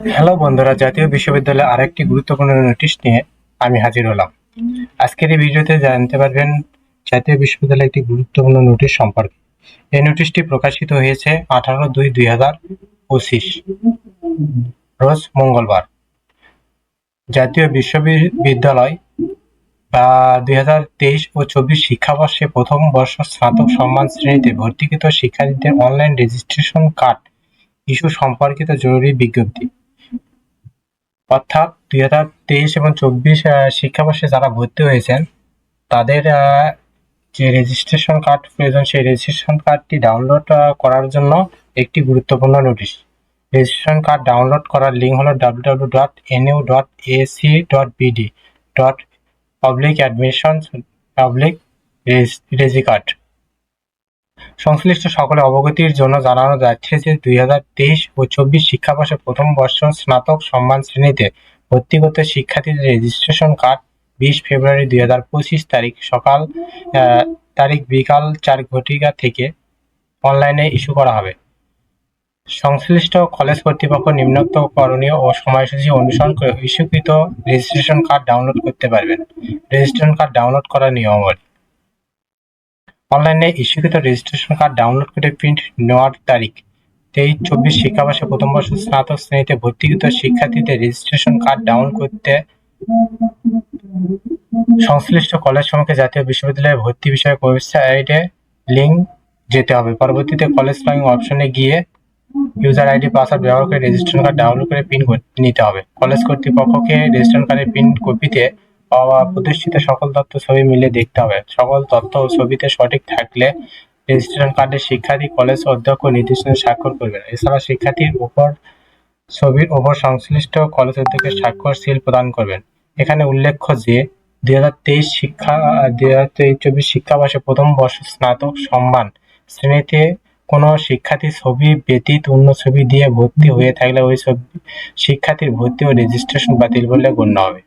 Hello বন্ধুরা, জাতীয় বিশ্ববিদ্যালয়ে আরেকটি গুরুত্বপূর্ণ নোটিশ নিয়ে আমি হাজির হলাম। আজকের এই ভিডিওতে জানতে পারবেন জাতীয় বিশ্ববিদ্যালয়ে একটি গুরুত্বপূর্ণ নোটিশ সম্পর্কে। এই নোটিশটি প্রকাশিত হয়েছে আঠারো দুই দুই হাজার পঁচিশ, রোজ মঙ্গলবার। জাতীয় বিশ্ববিদ্যালয় বা দুই হাজার তেইশ ও চব্বিশ শিক্ষাবর্ষে প্রথম বর্ষ স্নাতক সম্মান শ্রেণীতে ভর্তিকৃত শিক্ষার্থীদের অনলাইন রেজিস্ট্রেশন কার্ড ইস্যু সম্পর্কিত জরুরি বিজ্ঞপ্তি। অর্থাৎ দুই হাজার তেইশ এবং চব্বিশ শিক্ষাবর্ষে যারা ভর্তি হয়েছেন, তাদের যে রেজিস্ট্রেশন কার্ড প্রয়োজন, সেই রেজিস্ট্রেশন কার্ডটি ডাউনলোড করার জন্য একটি গুরুত্বপূর্ণ নোটিশ রেজিস্ট্রেশন কার্ড ডাউনলোড করার লিঙ্ক হলো W W dot NU dot AC dot BD dot public admission public reg card সংশ্লিষ্ট সকলে অবগতির জন্য জানানো যাচ্ছে যে দুই হাজার তেইশ ও চব্বিশ শিক্ষাবর্ষে প্রথম বর্ষ স্নাতক সম্মান শ্রেণীতে ভর্তি করতে শিক্ষার্থীদের রেজিস্ট্রেশন কার্ড বিশ ফেব্রুয়ারি দুই হাজার পঁচিশ তারিখ সকাল তারিখ বিকাল চার ঘটিকা থেকে অনলাইনে ইস্যু করা হবে। সংশ্লিষ্ট কলেজ কর্তৃপক্ষ নিম্নোক্ত করণীয় ও সময়সূচি অনুসরণ করে ইস্যুকৃত রেজিস্ট্রেশন কার্ড ডাউনলোড করতে পারবেন। রেজিস্ট্রেশন কার্ড ডাউনলোড করার নিয়মাবলী অনলাইনে ইস্যুকৃত রেজিস্ট্রেশন কার্ড ডাউনলোড করে প্রিন্ট নেওয়ার তারিখ। তেইশ, চব্বিশ শিক্ষাবর্ষে প্রথম বর্ষ স্নাতক শ্রেণীতে ভর্তিকৃত শিক্ষার্থীদের রেজিস্ট্রেশন কার্ড ডাউনলোড করতে সংশ্লিষ্ট কলেজ সমূহকে জাতীয় বিশ্ববিদ্যালয়ে ভর্তি বিষয়ক ওয়েবসাইটে লিঙ্ক যেতে হবে। পরবর্তীতে কলেজ লগিং অপশনে গিয়ে ইউজার আইডি পাসওয়ার্ড ব্যবহার করে রেজিস্ট্রেশন কার্ড ডাউনলোড করে পিন নিতে হবে। কলেজ কর্তৃপক্ষকে রেজিস্ট্রেশন কার্ডের পিন কপিতে পাওয়া, প্রতিষ্ঠিত সকল তথ্য ছবি মিলিয়ে দেখতে হবে। সকল তথ্য ও ছবিতে সঠিক থাকলে রেজিস্ট্রেশন কার্ডের শিক্ষার্থী, কলেজ অধ্যক্ষ নির্দেশনা স্বাক্ষর করবেন। এছাড়া শিক্ষার্থীর উপর, ছবির ওপর সংশ্লিষ্ট কলেজ অধ্যক্ষের স্বাক্ষর সিল প্রদান করবেন। এখানে উল্লেখ্য যে, দুই হাজার তেইশ শিক্ষা, দুই হাজার তেইশ চব্বিশ শিক্ষাবর্ষে প্রথম বর্ষ স্নাতক সম্মান শ্রেণীতে কোনো শিক্ষার্থী ছবি ব্যতীত অন্য ছবি দিয়ে ভর্তি হয়ে থাকলে ওই ছবি শিক্ষার্থীর ভর্তি ও রেজিস্ট্রেশন বাতিল বলে গণ্য হবে।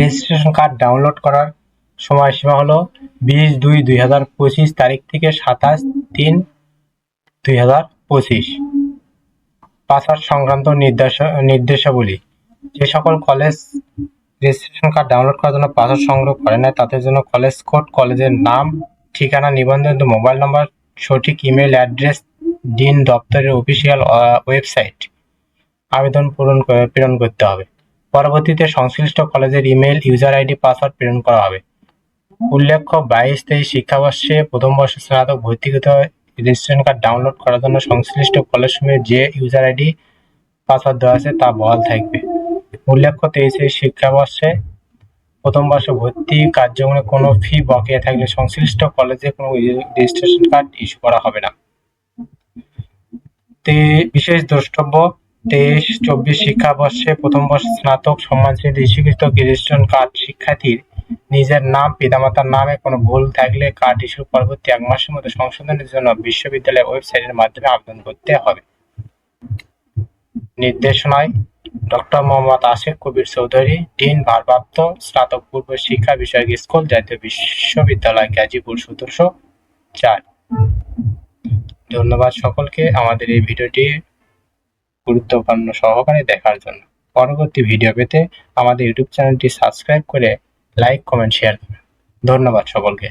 রেজিস্ট্রেশন কার্ড ডাউনলোড করার সময়সীমা হলো বিশ দুই দুই হাজার পঁচিশ তারিখ থেকে সাতাশ তিন দুই হাজার পঁচিশ। পাসওয়ার্ড সংক্রান্ত নির্দেশ নির্দেশাবলী। যে সকল কলেজ রেজিস্ট্রেশন কার্ড ডাউনলোড করার জন্য পাসওয়ার্ড সংগ্রহ করে না তাদের জন্য কলেজ কোড, কলেজের নাম, ঠিকানা নিবন্ধন মোবাইল নম্বর, সঠিক ইমেল অ্যাড্রেস, ডিন দপ্তরের অফিসিয়াল ওয়েবসাইট। আবেদন পূরণ প্রেরণ করতে হবে। পরবর্তীতে সংশ্লিষ্ট কলেজের ইমেল ইউজার আইডি, পাসওয়ার্ড প্রেরণ করা হবে। উল্লেখ্য, বাইশ তেইশ শিক্ষাবর্ষে প্রথম বর্ষ স্নাতক ভর্তিগত রেজিস্ট্রেশন কার্ড ডাউনলোড করার জন্য সংশ্লিষ্ট কলেজ সমূহের যে ইউজার আইডি, পাসওয়ার্ড দেওয়া আছে তা বহাল থাকবে। উল্লেখ্য, তেইশ শিক্ষাবর্ষে প্রথম বর্ষে ভর্তি কার্যক্রমে কোনো ফি বকেয়া থাকলে সংশ্লিষ্ট কলেজে কোনো রেজিস্ট্রেশন কার্ড ইস্যু করা হবে না। তে, বিশেষ দ্রষ্টব্য তেইশ, চব্বিশ শিক্ষাবর্ষে প্রথম বর্ষ স্নাতক সম্মান শ্রেণীতে ইস্যুকৃত রেজিস্ট্রেশন কার্ড শিক্ষার্থীর নিজের নাম, পিতামাতার নামে কোনো ভুল থাকলে কার্ড ইস্যুর পরবর্তী এক মাসের মধ্যে সংশোধনের জন্য বিশ্ববিদ্যালয়ের ওয়েবসাইটের মাধ্যমে আবেদন করতে হবে। নির্দেশনায় ডক্টর মোহাম্মদ আশিক কবির চৌধুরী, ডিন ভারপ্রাপ্ত স্নাতক পূর্ব শিক্ষা বিষয়ক স্কুল জাতীয় বিশ্ববিদ্যালয় গাজীপুর সতেরোশো চার। ধন্যবাদ সকলকে আমাদের এই ভিডিওটি গুরুত্বপূর্ণ সহকারে দেখার জন্য। পরবর্তী ভিডিও পেতে আমাদের ইউটিউব চ্যানেলটি সাবস্ক্রাইব করে লাইক কমেন্ট শেয়ার করুন। ধন্যবাদ সকলকে।